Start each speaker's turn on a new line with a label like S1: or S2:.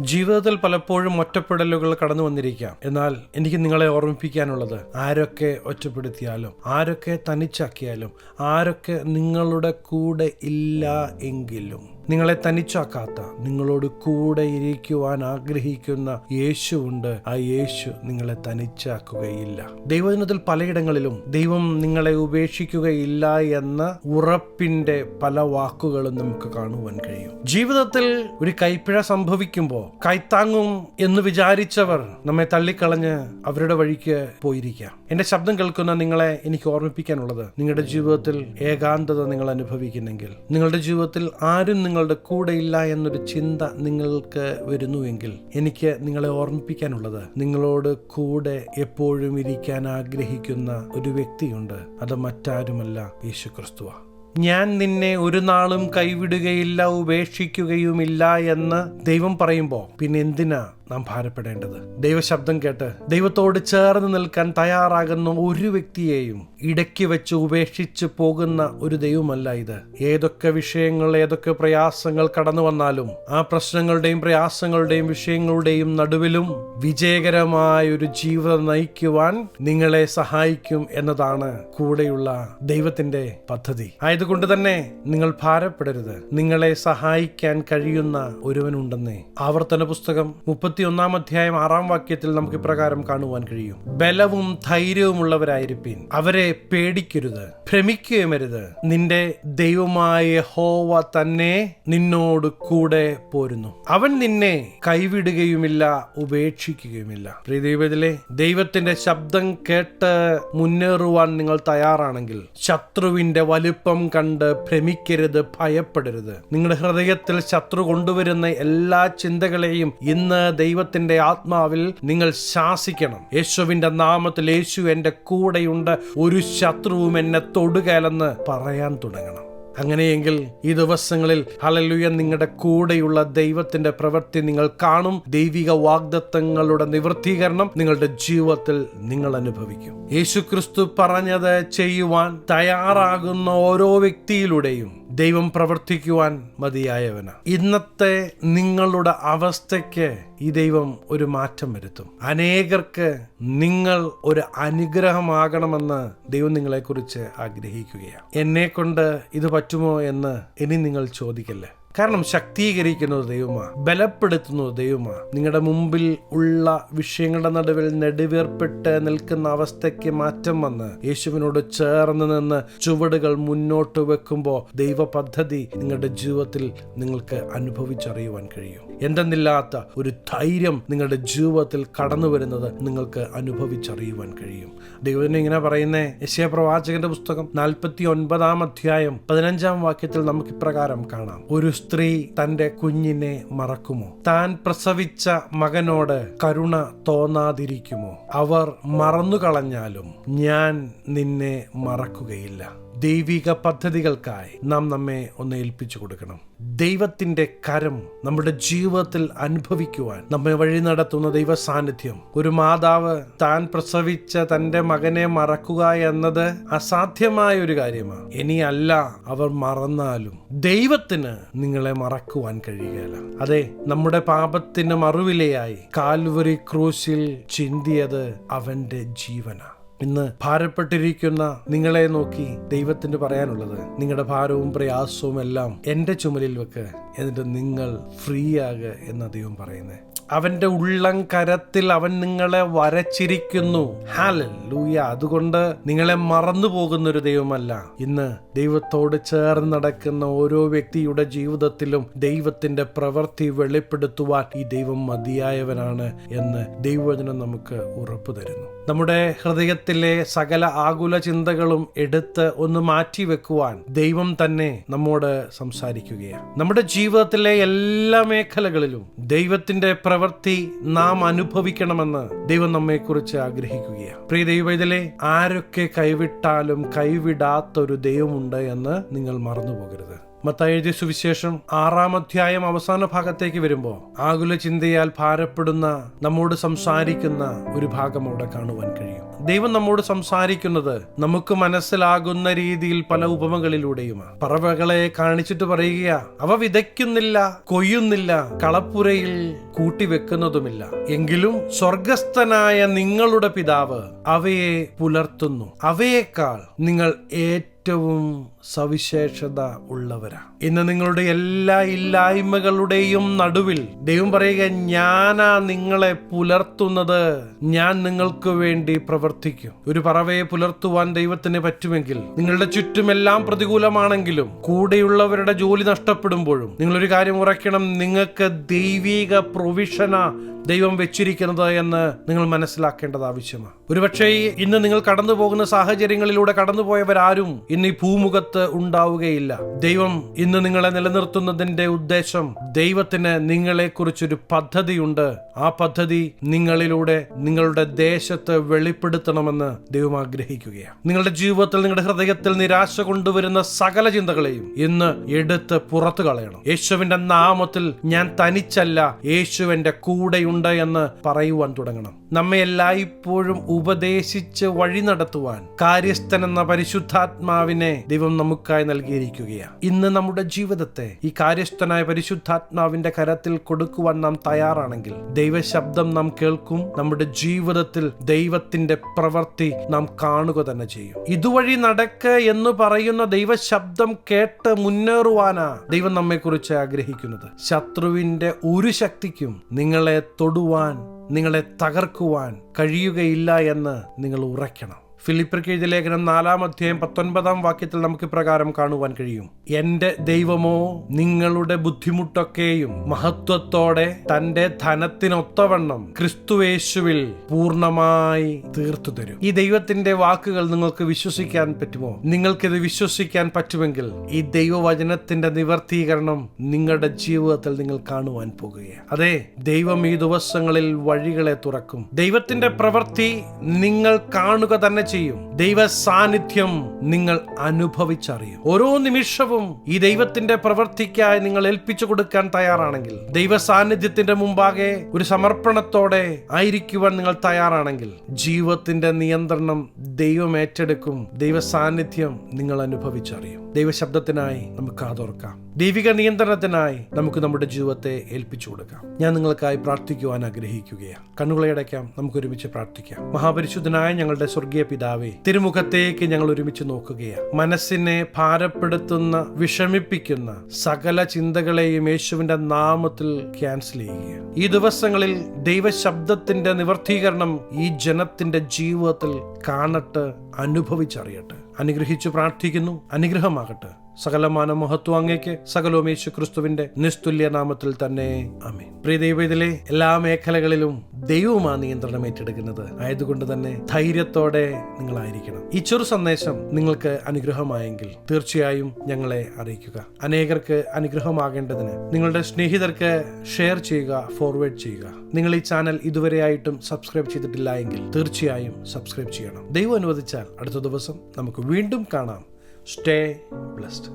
S1: ജീവിതത്തിൽ പലപ്പോഴും ഒറ്റപ്പെടലുകൾ കടന്നു വന്നിരിക്കാം. എന്നാൽ എനിക്ക് നിങ്ങളെ ഓർമ്മിപ്പിക്കാനുള്ളത് ആരൊക്കെ ഒറ്റപ്പെടുത്തിയാലും ആരൊക്കെ തനിച്ചാക്കിയാലും ആരൊക്കെ നിങ്ങളുടെ കൂടെ ഇല്ല എങ്കിലും. നിങ്ങളെ തനിച്ചാക്കാത്ത നിങ്ങളോട് കൂടെ ഇരിക്കുവാൻ ആഗ്രഹിക്കുന്ന യേശുവുണ്ട്. ആ യേശു നിങ്ങളെ തനിച്ചാക്കുകയില്ല. ദൈവദിനത്തിൽ പലയിടങ്ങളിലും ദൈവം നിങ്ങളെ ഉപേക്ഷിക്കുകയില്ല എന്ന ഉറപ്പിന്റെ പല വാക്കുകളും നമുക്ക് കാണുവാൻ കഴിയും. ജീവിതത്തിൽ ഒരു കൈപ്പിഴ സംഭവിക്കുമ്പോൾ കൈത്താങ്ങും എന്ന് വിചാരിച്ചവർ നമ്മെ തള്ളിക്കളഞ്ഞ് അവരുടെ വഴിക്ക് പോയിരിക്കാം. എന്റെ ശബ്ദം കേൾക്കുന്ന നിങ്ങളെ എനിക്ക് ഓർമ്മിപ്പിക്കാനുള്ളത്. നിങ്ങളുടെ ജീവിതത്തിൽ ഏകാന്തത നിങ്ങൾ അനുഭവിക്കുന്നെങ്കിൽ നിങ്ങളുടെ ജീവിതത്തിൽ ആരും നിങ്ങളുടെ കൂടെയില്ല എന്നൊരു ചിന്ത നിങ്ങൾക്ക് വരുന്നുവെങ്കിൽ എനിക്ക് നിങ്ങളെ ഓർമ്മിപ്പിക്കാനുള്ളത്. നിങ്ങളോട് കൂടെ എപ്പോഴും ഇരിക്കാൻ ആഗ്രഹിക്കുന്ന ഒരു വ്യക്തിയുണ്ട്. അത് മറ്റാരുമല്ല യേശു ക്രിസ്തുവ ഞാൻ നിന്നെ ഒരു നാളും കൈവിടുകയില്ല ഉപേക്ഷിക്കുകയുമില്ല എന്ന് ദൈവം പറയുമ്പോൾ പിന്നെ എന്തിനാ നാം ഭാരപ്പെടേണ്ടത്. ദൈവശബ്ദം കേട്ട് ദൈവത്തോട് ചേർന്ന് നിൽക്കാൻ തയ്യാറാകുന്ന ഒരു വ്യക്തിയെയും ഇടയ്ക്ക് വെച്ച് ഉപേക്ഷിച്ച് പോകുന്ന ഒരു ദൈവമല്ല ഇത്. ഏതൊക്കെ വിഷയങ്ങൾ ഏതൊക്കെ പ്രയാസങ്ങൾ കടന്നു വന്നാലും ആ പ്രശ്നങ്ങളുടെയും പ്രയാസങ്ങളുടെയും വിഷയങ്ങളുടെയും നടുവിലും വിജയകരമായ ഒരു ജീവിതം നയിക്കുവാൻ നിങ്ങളെ സഹായിക്കും എന്നതാണ് കൂടെയുള്ള ദൈവത്തിന്റെ പദ്ധതി. ആയതുകൊണ്ട് തന്നെ നിങ്ങൾ ഭാരപ്പെടരുത്. നിങ്ങളെ സഹായിക്കാൻ കഴിയുന്ന ഒരുവനുണ്ടെന്നേ. ആവർത്തന പുസ്തകം മുപ്പത്തി ഒന്നാം അധ്യായം ആറാം വാക്യത്തിൽ നമുക്ക് ഇപ്രകാരം കാണുവാൻ കഴിയും. ബലവും ധൈര്യവുമുള്ളവരായിരിപ്പീൻ അവരെ പേടിക്കരുത് ഭ്രമിക്കുകയുമരുത്. നിന്റെ ദൈവമായ ഹോവ തന്നെ നിന്നോട് കൂടെ പോരുന്നു. അവൻ നിന്നെ കൈവിടുകയുമില്ല ഉപേക്ഷിക്കുകയുമില്ല. പ്രിയ ദൈവത്തിലെ ദൈവത്തിന്റെ ശബ്ദം കേട്ട് മുന്നേറുവാൻ നിങ്ങൾ തയ്യാറാണെങ്കിൽ ശത്രുവിന്റെ വലുപ്പം കണ്ട് ഭ്രമിക്കരുത് ഭയപ്പെടരുത്. നിങ്ങളുടെ ഹൃദയത്തിൽ ശത്രു കൊണ്ടുവരുന്ന എല്ലാ ചിന്തകളെയും ഇന്ന് ദൈവത്തിന്റെ ആത്മാവിൽ നിങ്ങൾ ശാസിക്കണം. യേശുവിന്റെ നാമത്തിൽ യേശു എന്റെ കൂടെയുണ്ട്. ഒരു ശത്രുവും എന്നെ തൊടുകയല്ലെന്ന് പറയാൻ തുടങ്ങണം. അങ്ങനെയെങ്കിൽ ഈ ദിവസങ്ങളിൽ ഹലലുയ നിങ്ങളുടെ കൂടെയുള്ള ദൈവത്തിന്റെ പ്രവൃത്തി നിങ്ങൾ കാണും. ദൈവിക വാഗ്ദത്തങ്ങളുടെ നിവൃത്തീകരണം നിങ്ങളുടെ ജീവിതത്തിൽ നിങ്ങൾ അനുഭവിക്കും. യേശു ക്രിസ്തു പറഞ്ഞത് ചെയ്യുവാൻ തയ്യാറാകുന്ന ഓരോ വ്യക്തിയിലൂടെയും ദൈവം പ്രവർത്തിക്കുവാൻ മതിയായവന്. ഇന്നത്തെ നിങ്ങളുടെ അവസ്ഥയ്ക്ക് ഈ ദൈവം ഒരു മാറ്റം വരുത്തും. അനേകർക്ക് നിങ്ങൾ ഒരു അനുഗ്രഹമാകണമെന്ന് ദൈവം നിങ്ങളെക്കുറിച്ച് ആഗ്രഹിക്കുകയാണ് എന്നെ കൊണ്ട് ഇത് പറ്റുമോ എന്ന് ഇനി നിങ്ങൾ ചോദിക്കല്ലേ? കാരണം ശക്തീകരിക്കുന്നത് ദൈവമാ ബലപ്പെടുത്തുന്നത് ദൈവമാ. നിങ്ങളുടെ മുമ്പിൽ ഉള്ള വിഷയങ്ങളുടെ നടുവിൽ നെടുവേർപ്പെട്ട് നിൽക്കുന്ന അവസ്ഥയ്ക്ക് മാറ്റം വന്ന് യേശുവിനോട് ചേർന്ന് നിന്ന് ചുവടുകൾ മുന്നോട്ട് വെക്കുമ്പോൾ ദൈവ പദ്ധതി നിങ്ങളുടെ ജീവിതത്തിൽ നിങ്ങൾക്ക് അനുഭവിച്ചറിയുവാൻ കഴിയും. എന്തെന്നില്ലാത്ത ഒരു ധൈര്യം നിങ്ങളുടെ ജീവിതത്തിൽ കടന്നു വരുന്നത് നിങ്ങൾക്ക് അനുഭവിച്ചറിയുവാൻ കഴിയും. ദൈവത്തിന് ഇങ്ങനെ പറയുന്നേ യശയ പ്രവാചകന്റെ പുസ്തകം നാൽപ്പത്തി ഒൻപതാം അധ്യായം പതിനഞ്ചാം വാക്യത്തിൽ നമുക്ക് ഇപ്രകാരം കാണാം. ഒരു സ്ത്രീ തന്റെ കുഞ്ഞിനെ മറക്കുമോ? താൻ പ്രസവിച്ച മകനോട് കരുണ തോന്നാതിരിക്കുമോ? അവർ മറന്നുകളഞ്ഞാലും ഞാൻ നിന്നെ മറക്കുകയില്ല. ദൈവിക പദ്ധതികൾക്കായി നാം നമ്മെ ഒന്ന് ഏൽപ്പിച്ചു കൊടുക്കണം. ദൈവത്തിന്റെ കരം നമ്മുടെ ജീവിതത്തിൽ അനുഭവിക്കുവാൻ നമ്മെ വഴി നടത്തുന്ന ദൈവ സാന്നിധ്യം ഒരു മാതാവ് താൻ പ്രസവിച്ച തന്റെ മകനെ മറക്കുക എന്നത് അസാധ്യമായ ഒരു കാര്യമാണ്. ഇനിയല്ല അവർ മറന്നാലും ദൈവത്തിന് നിങ്ങളെ മറക്കുവാൻ കഴിയുകയില്ല. അതെ നമ്മുടെ പാപത്തിന് മറുവിലയായി കാൽവരി ക്രൂശിൽ ചിന്തിയത് അവന്റെ ജീവനാണ്. ഇന്ന് ഭാരപ്പെട്ടിരിക്കുന്ന നിങ്ങളെ നോക്കി ദൈവത്തിന് പറയാനുള്ളത്. നിങ്ങളുടെ ഭാരവും പ്രയാസവും എല്ലാം എന്റെ ചുമലിൽ വെക്ക്. എന്നിട്ട് നിങ്ങൾ ഫ്രീ ആകുക എന്ന് ദൈവം പറയുന്നത് അവന്റെ ഉള്ളം കരത്തിൽ അവൻ നിങ്ങളെ വരച്ചിരിക്കുന്നു. ഹാലൂയ അതുകൊണ്ട് നിങ്ങളെ മറന്നു പോകുന്ന ഒരു ദൈവമല്ല. ഇന്ന് ദൈവത്തോട് ചേർന്ന് നടക്കുന്ന ഓരോ വ്യക്തിയുടെ ജീവിതത്തിലും ദൈവത്തിന്റെ പ്രവൃത്തി വെളിപ്പെടുത്തുവാൻ ഈ ദൈവം മതിയായവനാണ് എന്ന് ദൈവവചനം നമുക്ക് ഉറപ്പ് തരുന്നു. നമ്മുടെ ഹൃദയത്തിലെ സകല ആകുല ചിന്തകളും എടുത്ത് ഒന്ന് മാറ്റി വെക്കുവാൻ ദൈവം തന്നെ നമ്മോട് സംസാരിക്കുകയാണ്. നമ്മുടെ ജീവിതത്തിലെ എല്ലാ മേഖലകളിലും ദൈവത്തിന്റെ പ്രവൃത്തി നാം അനുഭവിക്കണമെന്ന് ദൈവം നമ്മെക്കുറിച്ച് ആഗ്രഹിക്കുകയാണ്. പ്രിയ ദൈവത്തിലെ ആരൊക്കെ കൈവിട്ടാലും കൈവിടാത്തൊരു ദൈവമുണ്ട് എന്ന് നിങ്ങൾ മറന്നു പോകരുത് മത്തായി എഴുതിയ സുവിശേഷം ആറാം അധ്യായം അവസാന ഭാഗത്തേക്ക് വരുമ്പോൾ ആകുല ചിന്തയാൽ ഭാരപ്പെടുന്ന നമ്മോട് സംസാരിക്കുന്ന ഒരു ഭാഗം അവിടെ കാണുവാൻ കഴിയും. ദൈവം നമ്മോട് സംസാരിക്കുന്നത് നമുക്ക് മനസ്സിലാകുന്ന രീതിയിൽ പല ഉപമകളിലൂടെയുമാണ്. പറവകളെ കാണിച്ചിട്ട് പറയുക അവ വിതയ്ക്കുന്നില്ല കൊയ്യുന്നില്ല കളപ്പുരയിൽ കൂട്ടിവെക്കുന്നതുമില്ല. എങ്കിലും സ്വർഗസ്ഥനായ നിങ്ങളുടെ പിതാവ് അവയെ പുലർത്തുന്നു. അവയേക്കാൾ നിങ്ങൾ ഏറ്റവും സവിശേഷത ഉള്ളവരാ. ഇന്ന് നിങ്ങളുടെ എല്ലാ ഇല്ലായ്മകളുടെയും നടുവിൽ ദൈവം പറയുക ഞാനാ നിങ്ങളെ പുലർത്തുന്നത്. ഞാൻ നിങ്ങൾക്ക് വേണ്ടി പ്രവർത്തിക്കും. ഒരു പറവയെ പുലർത്തുവാൻ ദൈവത്തിന് പറ്റുമെങ്കിൽ നിങ്ങളുടെ ചുറ്റുമെല്ലാം പ്രതികൂലമാണെങ്കിലും കൂടെയുള്ളവരുടെ ജോലി നഷ്ടപ്പെടുമ്പോഴും നിങ്ങളൊരു കാര്യം ഉറയ്ക്കണം നിങ്ങൾക്ക് ദൈവിക പ്രൊവിഷന ദൈവം വെച്ചിരിക്കുന്നത് എന്ന് നിങ്ങൾ മനസ്സിലാക്കേണ്ടത് ആവശ്യമാണ്. ഒരുപക്ഷേ ഇന്ന് നിങ്ങൾ കടന്നു പോകുന്ന സാഹചര്യങ്ങളിലൂടെ കടന്നുപോയവരാരും ഇന്ന് ഈ ഭൂമുഖത്ത് ഉണ്ടാവുകയില്ല. ദൈവം ഇന്ന് നിങ്ങളെ നിലനിർത്തുന്നതിന്റെ ഉദ്ദേശം ദൈവത്തിന് നിങ്ങളെ കുറിച്ചൊരു പദ്ധതിയുണ്ട്. ആ പദ്ധതി നിങ്ങളിലൂടെ നിങ്ങളുടെ ദേശത്ത് വെളിപ്പെടുത്തണമെന്ന് ദൈവം ആഗ്രഹിക്കുകയാണ്. നിങ്ങളുടെ ജീവിതത്തിൽ നിങ്ങളുടെ ഹൃദയത്തിൽ നിരാശ കൊണ്ടുവരുന്ന സകല ചിന്തകളെയും ഇന്ന് എടുത്ത് പുറത്തു കളയണം. യേശുവിന്റെ നാമത്തിൽ ഞാൻ തനിച്ചല്ല യേശുവിന്റെ കൂടെയുണ്ട് എന്ന് പറയുവാൻ തുടങ്ങണം. നമ്മെ എല്ലായ്പ്പോഴും ഉപദേശിച്ച് വഴി നടത്തുവാൻ കാര്യസ്ഥൻ എന്ന പരിശുദ്ധാത്മാവിനെ ദൈവം നമുക്കായി നൽകിയിരിക്കുകയാണ്. ഇന്ന് നമ്മുടെ ജീവിതത്തെ ഈ കാര്യസ്ഥനായ പരിശുദ്ധാത്മാവിന്റെ കരത്തിൽ കൊടുക്കുവാൻ നാം തയ്യാറാണെങ്കിൽ ദൈവശബ്ദം നാം കേൾക്കും നമ്മുടെ ജീവിതത്തിൽ ദൈവത്തിന്റെ പ്രവൃത്തി നാം കാണുക തന്നെ ചെയ്യും. ഇതുവഴി നടക്ക എന്ന് പറയുന്ന ദൈവശബ്ദം കേട്ട് മുന്നേറുവാനാ ദൈവം നമ്മെക്കുറിച്ച് ആഗ്രഹിക്കുന്നത്. ശത്രുവിന്റെ ഒരു ശക്തിക്കും നിങ്ങളെ തൊടുവാൻ നിങ്ങളെ തകർക്കുവാൻ കഴിയുകയില്ല എന്ന് നിങ്ങൾ ഉറയ്ക്കണം. ഫിലിപ്പർക്ക് ലേഖനം നാലാം അധ്യായം പത്തൊൻപതാം വാക്യത്തിൽ നമുക്ക് പ്രകാരം കാണുവാൻ കഴിയും. എന്റെ ദൈവമോ നിങ്ങളുടെ ബുദ്ധിമുട്ടൊക്കെയും മഹത്വത്തോടെ തന്റെ ധനത്തിനൊത്തവണ്ണം ക്രിസ്തുവേശുവിൽ പൂർണമായി തീർത്തു തരും ഈ ദൈവത്തിന്റെ വാക്കുകൾ നിങ്ങൾക്ക് വിശ്വസിക്കാൻ പറ്റുമോ? നിങ്ങൾക്കിത് വിശ്വസിക്കാൻ പറ്റുമെങ്കിൽ ഈ ദൈവവചനത്തിന്റെ നിവർത്തീകരണം നിങ്ങളുടെ ജീവിതത്തിൽ നിങ്ങൾ കാണുവാൻ പോകുകയാണ്. അതെ ദൈവം ഈ ദിവസങ്ങളിൽ വഴികളെ തുറക്കും. ദൈവത്തിന്റെ പ്രവൃത്തി നിങ്ങൾ കാണുക തന്നെ ചെയ്യും. ദൈവ സാന്നിധ്യം നിങ്ങൾ അനുഭവിച്ചറിയും. ഓരോ നിമിഷവും ഈ ദൈവത്തിന്റെ പ്രവൃത്തിക്കായി നിങ്ങൾ ഏൽപ്പിച്ചു കൊടുക്കാൻ തയ്യാറാണെങ്കിൽ ദൈവ സാന്നിധ്യത്തിന്റെ മുമ്പാകെ ഒരു സമർപ്പണത്തോടെ ആയിരിക്കുവാൻ നിങ്ങൾ തയ്യാറാണെങ്കിൽ ജീവിതത്തിന്റെ നിയന്ത്രണം ദൈവം ഏറ്റെടുക്കും. ദൈവ സാന്നിധ്യം നിങ്ങൾ അനുഭവിച്ചറിയും. ദൈവശബ്ദത്തിനായി നമുക്ക് കാതോർക്കാം. ദൈവിക നിയന്ത്രണത്തിനായി നമുക്ക് നമ്മുടെ ജീവിതത്തെ ഏൽപ്പിച്ചു കൊടുക്കാം. ഞാൻ നിങ്ങൾക്കായി പ്രാർത്ഥിക്കുവാൻ ആഗ്രഹിക്കുകയാണ്. കണ്ണുകളെ അടയ്ക്കാം നമുക്ക് ഒരുമിച്ച് പ്രാർത്ഥിക്കാം. മഹാപരിശുദ്ധനായ ഞങ്ങളുടെ സ്വർഗീയ പിതാവെ തിരുമുഖത്തേക്ക് ഞങ്ങൾ ഒരുമിച്ച് നോക്കുകയാണ്. മനസ്സിനെ ഭാരപ്പെടുത്തുന്ന വിഷമിപ്പിക്കുന്ന സകല ചിന്തകളെയും യേശുവിന്റെ നാമത്തിൽ ക്യാൻസൽ ചെയ്യുക ഈ ദിവസങ്ങളിൽ ദൈവശബ്ദത്തിന്റെ നിവർത്തീകരണം ഈ ജനത്തിന്റെ ജീവിതത്തിൽ കാണട്ട് അനുഭവിച്ചറിയട്ടെ. അനുഗ്രഹിച്ചു പ്രാർത്ഥിക്കുന്നു. അനുഗ്രഹമാകട്ടെ. സകലമാന മഹത്വം അങ്ങേക്ക് സകലോമേശു ക്രിസ്തുവിന്റെ നിസ്തുല്യ നാമത്തിൽ തന്നെ. അമേ പ്രിയ ദൈവത്തിലെ എല്ലാ മേഖലകളിലും ദൈവമാ നിയന്ത്രണം ഏറ്റെടുക്കുന്നത്. ആയതുകൊണ്ട് തന്നെ ധൈര്യത്തോടെ നിങ്ങളായിരിക്കണം. ഈ ചെറു സന്ദേശം നിങ്ങൾക്ക് അനുഗ്രഹമായെങ്കിൽ തീർച്ചയായും ഞങ്ങളെ അറിയിക്കുക. അനേകർക്ക് അനുഗ്രഹമാകേണ്ടതിന് നിങ്ങളുടെ സ്നേഹിതർക്ക് ഷെയർ ചെയ്യുക ഫോർവേഡ് ചെയ്യുക. നിങ്ങൾ ഈ ചാനൽ ഇതുവരെ ആയിട്ടും സബ്സ്ക്രൈബ് ചെയ്തിട്ടില്ല എങ്കിൽ തീർച്ചയായും സബ്സ്ക്രൈബ് ചെയ്യണം. ദൈവം അനുവദിച്ചാൽ അടുത്ത ദിവസം നമുക്ക് വീണ്ടും കാണാം. Stay blessed.